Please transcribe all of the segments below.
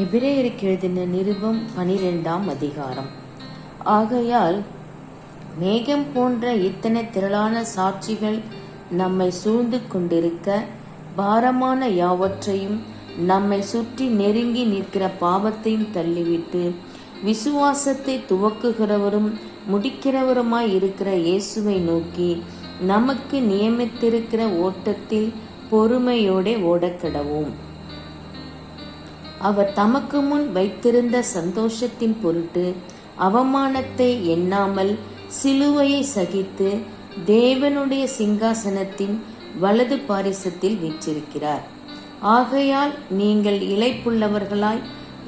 எபிரேயருக்கு எழுதின நிருபம் பனிரெண்டாம் அதிகாரம். ஆகையால் மேகம் போன்ற இத்தனை திரளான சாட்சிகள் நம்மை சூழ்ந்து கொண்டிருக்க பாரமான யாவற்றையும் நம்மை சுற்றி நெருங்கி நிற்கிற பாவத்தையும் தள்ளிவிட்டு விசுவாசத்தை துவக்குகிறவரும் முடிக்கிறவருமாய் இருக்கிற இயேசுவை நோக்கி நமக்கு நியமித்திருக்கிற ஓட்டத்தில் பொறுமையோடே ஓடக்கடவோம். அவர் தமக்கு முன் வைத்திருந்த சந்தோஷத்தின் பொருட்டு அவமானத்தை எண்ணாமல் சிலுவையை சகித்து தேவனுடைய சிங்காசனத்தின் வலது பாரிசத்தில் வீற்றிருக்கிறார். ஆகையால் நீங்கள் இழைப்புள்ளவர்களாய்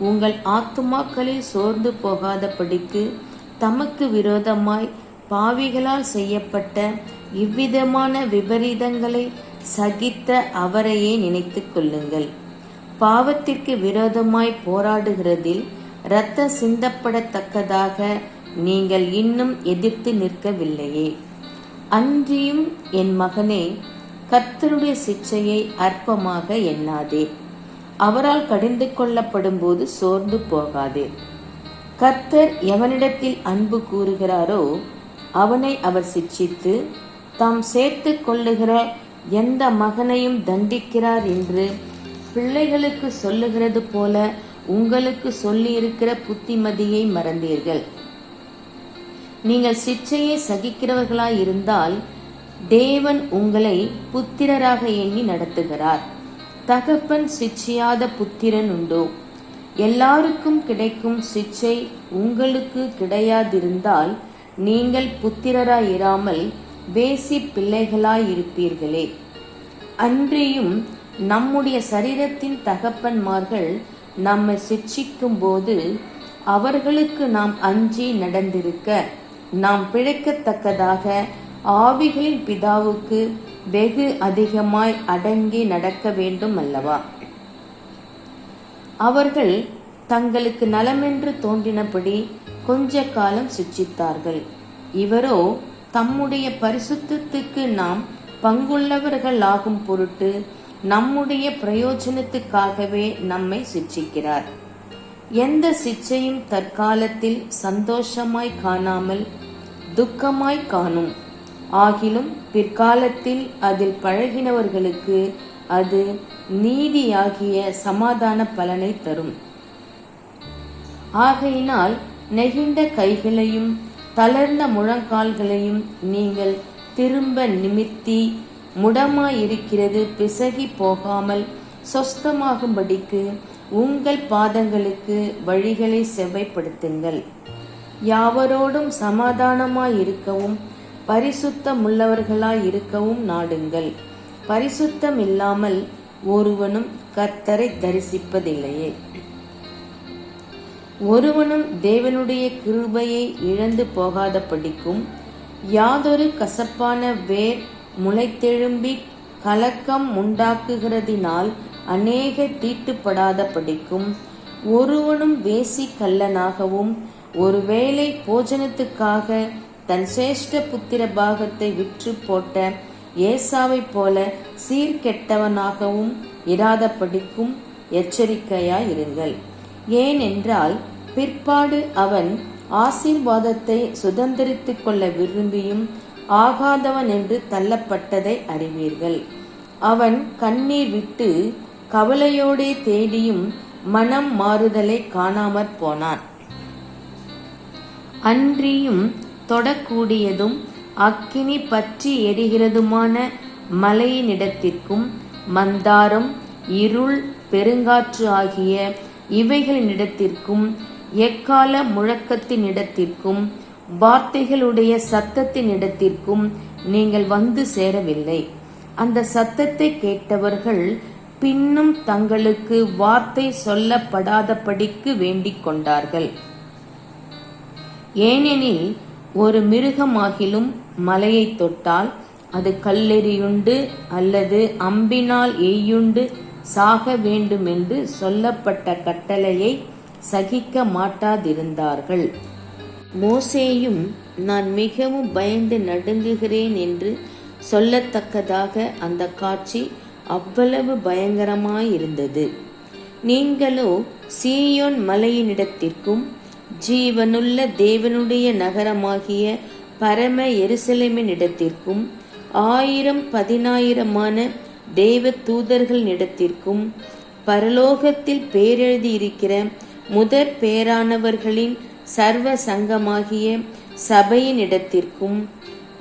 உங்கள் ஆத்துமாக்களில் சோர்ந்து போகாதபடிக்கு தமக்கு விரோதமாய் பாவிகளால் செய்யப்பட்ட இவ்விதமான விபரீதங்களை சகித்த அவரையே நினைத்து கொள்ளுங்கள். பாவத்திற்கு விரோதமாய் போராடுகிறதில் இரத்த சிந்தப்படத்தக்கதாக நீங்கள் இன்னும் எதிர்த்து நிற்கவில்லையே. அன்றியும் என் மகனே கர்த்தருடைய சிச்சையை அற்பமாக எண்ணாதே. அவரால் கடிந்து கொள்ளப்படும் போது சோர்ந்து போகாதே. கர்த்தர் எவனிடத்தில் அன்பு கூறுகிறாரோ அவனை அவர் சிச்சித்து தாம் சேர்த்து கொள்ளுகிற எந்த மகனையும் தண்டிக்கிறார் என்று பிள்ளைகளுக்கு சொல்லுகிறது போல உங்களுக்கு சொல்லியிருக்கிற புத்திமதியை மறந்தீர்கள். நீங்கள் சிச்சையை சகிக்கிறவர்களாய் இருந்தால் தேவன் உங்களை புத்திரராக எண்ணி நடத்துகிறார். தகப்பன் சிச்சையாத புத்திரன் உண்டோ? எல்லாருக்கும் கிடைக்கும் சிச்சை உங்களுக்கு கிடையாதிருந்தால் நீங்கள் புத்திரராயிராமல் வேசி பிள்ளைகளாயிருப்பீர்களே அன்றியும் நம்முடைய சரீரத்தின் தகப்பன்மார்கள் நம்மை சிட்சிக்கும் போது அவர்களுக்கு நாம் அஞ்சி நடந்திருக்க நாம் பிழைக்கத்தக்கதாக ஆவிகளின் பிதாவுக்கு வெகு அதிகமாய் அடங்கி நடக்க வேண்டும் அல்லவா? அவர்கள் தங்களுக்கு நலமென்று தோன்றினபடி கொஞ்ச காலம் சிட்சித்தார்கள் இவரோ தம்முடைய பரிசுத்தத்துக்கு நாம் பங்குள்ளவர்கள் ஆகும் பொருட்டு நம்முடைய பிரயோஜனத்துக்காகவே நம்மை சிச்சிக்கிறார் எந்த சிச்சையும் தற்காலத்தில் சந்தோஷமாய் காணாமல் துக்கமாய் காணும். ஆகிலும் பிற்காலத்தில் அதில் பழகினவர்களுக்கு அது நீதியாகிய சமாதான பலனை தரும். ஆகையினால் நெகிழ்ந்த கைகளையும் தளர்ந்த முழங்கால்களையும் நீங்கள் திரும்ப நிமித்தி முடமாயிருக்கிறது பிசகி போகாமல் சொஸ்தமாகும்படிக்கு உங்கள் பாதங்களுக்கு வழிகளை செவ்வைப்படுத்துங்கள். யாவரோடும் சமாதானமாயிருக்கவும் பரிசுத்தமுள்ளவர்களாய் இருக்கவும் நாடுங்கள். பரிசுத்தம் இல்லாமல் ஒருவனும் கர்த்தரை தரிசிப்பதில்லையே. ஒருவனும் தேவனுடைய கிருபையை இழந்து போகாத படிக்கும் யாதொரு கசப்பான வேர் முளைத்தெழும்பி கலக்கம் உண்டாக்குகிறதினால் அநேக தீட்டுப்படாத படிக்கும் ஒருவனும் வேசி கல்லனாகவும் ஒருவேளை போஜனத்துக்காக தன் சிரேஷ்ட புத்திர பாகத்தை விற்று போட்ட ஏசாவைப் போல சீர்கெட்டவனாகவும் இராத படிக்கும் எச்சரிக்கையாயிருங்கள். ஏனென்றால் பிற்பாடு அவன் ஆசீர்வாதத்தை சுதந்திரித்துக் கொள்ள விரும்பியும் ஆகாதவன் என்று தள்ளப்பட்டதை அறிவீர்கள். அவன் கண்ணீர் விட்டு கவலையோடே தேடியும் மனம் மாறுதலை காணாமற் போனான். அன்றியும் தொடக்கூடியதும் அக்கினி பற்றி எரிகிறதுமான மலையினிடத்திற்கும் மந்தாரம் இருள் பெருங்காற்று ஆகிய இவைகளினிடத்திற்கும் எக்கால முழக்கத்தினிடத்திற்கும் வார்த்தைகளுடைய சத்தத்தினிடத்திற்கும் நீங்கள் வந்து சேரவில்லை. அந்த சத்தத்தை கேட்டவர்கள் பின்னும் தங்களுக்கு வார்த்தை சொல்லப்படாதபடிக்கு வேண்டிக் கொண்டார்கள். ஏனெனில் ஒரு மிருகமாகிலும் மலையை தொட்டால் அது கல்லெறியுண்டு அல்லது அம்பினால் எய்யுண்டு சாக வேண்டுமென்று சொல்லப்பட்ட கட்டளையை சகிக்க மாட்டாதிருந்தார்கள். மோசேயும் நான் மிகவும் பயந்து நடுங்குகிறேன் என்று சொல்லத்தக்கதாக அந்த காட்சி அவ்வளவு பயங்கரமாயிருந்தது. நீங்களோ சீயோன் மலையினிடத்திற்கும் ஜீவனுள்ள தேவனுடைய நகரமாகிய பரம எருசலேமினிடத்திற்கும் ஆயிரம் பதினாயிரமான தேவ தூதர்களிடத்திற்கும் பரலோகத்தில் பேரெழுதியிருக்கிற முதற் பேரானவர்களின் சர்வ சங்கமாகிய சபையினிடத்திற்கும்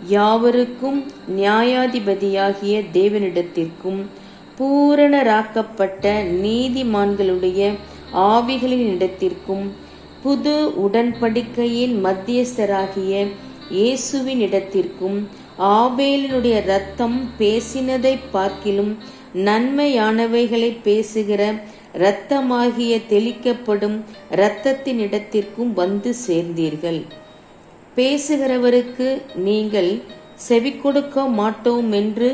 யாவருக்கும் நியாயாதிபதியாகிய தேவனிடத்திற்கும் பூரணராக்கப்பட்ட நீதிமான்களுடைய ஆவிகளினிடத்திற்கும் புது உடன்படிக்கையின் மத்தியஸ்தராகிய இயேசுவின் இடத்திற்கும் ஆபேலினுடைய இரத்தம் பேசினதை பார்க்கிலும் நன்மையானவைகளை பேசுகிற இரத்தமாகிய தெளிக்கப்படும் இரத்தத்தின் இடத்திற்கும் வந்து சேர்ந்தீர்கள். பேசுகிறவருக்கு நீங்கள் செவி கொடுக்க மாட்டோம் என்று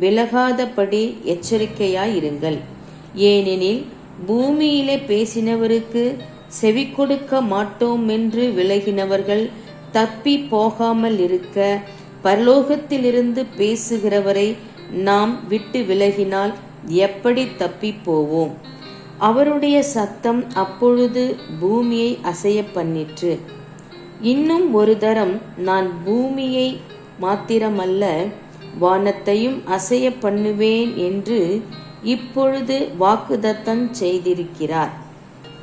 விலகாதபடி எச்சரிக்கையாயிருங்கள். ஏனெனில் பூமியிலே பேசினவருக்கு செவி கொடுக்க மாட்டோம் என்று விலகினவர்கள் தப்பி போகாமல் இருக்க பரலோகத்திலிருந்து பேசுகிறவரை நாம் விட்டு விலகினால் எப்படி தப்பி போவோம் அவருடைய சத்தம் அப்பொழுது பூமியை அசைய பண்ணிற்று. இன்னும் ஒரு தரம் நான் பூமியை மாத்திரமல்ல வானத்தையும் அசைய பண்ணுவேன் என்று இப்பொழுது வாக்குதத்தம் செய்திருக்கிறார்.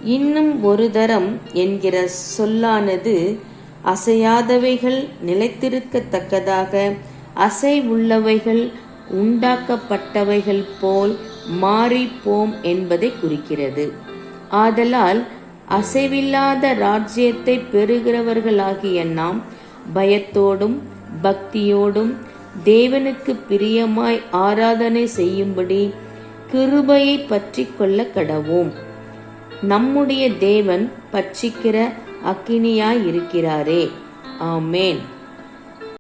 இன்னும் ஒரு தரம் என்கிற சொல்லானது அசையாதவைகள் நிலைத்திருக்கத்தக்கதாக அசைவுள்ளவைகள் உண்டாக்கப்பட்டவைகள் போல் மாறிப்போம் என்பதை குறிக்கிறது. ஆதலால் அசைவில்லாத ராஜ்யத்தை பெறுகிறவர்களாகிய நாம் பயத்தோடும் பக்தியோடும் தேவனுக்கு பிரியமாய் ஆராதனை செய்யும்படி கிருபையை பற்றி கொள்ள கடவோம். நம்முடைய தேவன் பட்சிக்கிற அக்கினியாய் இருக்கிறாரே ஆமேன்.